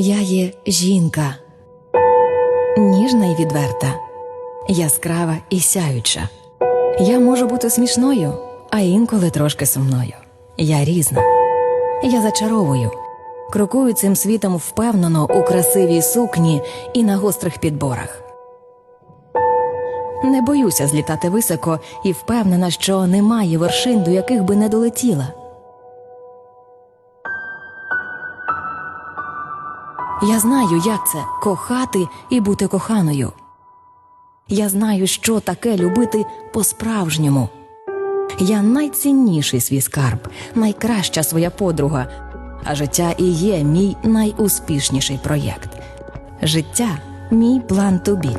Я є жінка, ніжна і відверта, яскрава і сяюча. Я можу бути смішною, а інколи трошки сумною. Я різна. Я зачаровую, крокую цим світом впевнено у красивій сукні і на гострих підборах. Не боюся злітати високо і впевнена, що немає вершин, до яких би не долетіла. Я знаю, як це кохати і бути коханою. Я знаю, що таке любити по-справжньому. Я найцінніший свій скарб, найкраща своя подруга, а життя і є мій найуспішніший проєкт. Життя мій план тобі.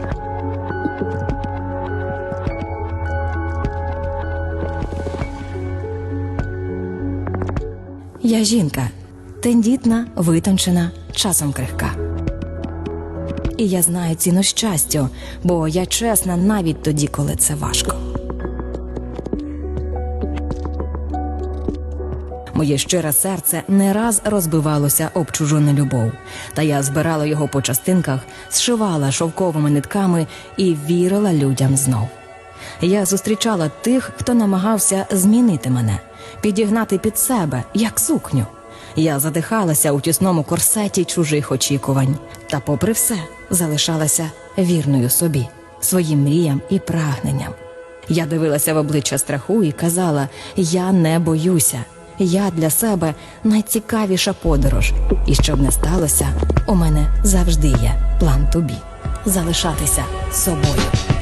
Я жінка, тендітна, витончена, часом крихка. І я знаю ціну щастю, бо я чесна навіть тоді, коли це важко. Моє щире серце не раз розбивалося об чужу нелюбов, та я збирала його по частинках, зшивала шовковими нитками і вірила людям знов. Я зустрічала тих, хто намагався змінити мене, підігнати під себе, як сукню. Я задихалася у тісному корсеті чужих очікувань, та, попри все, залишалася вірною собі, своїм мріям і прагненням. Я дивилася в обличчя страху і казала: Я не боюся. Я для себе найцікавіша подорож, і щоб не сталося, у мене завжди є план тобі залишатися собою.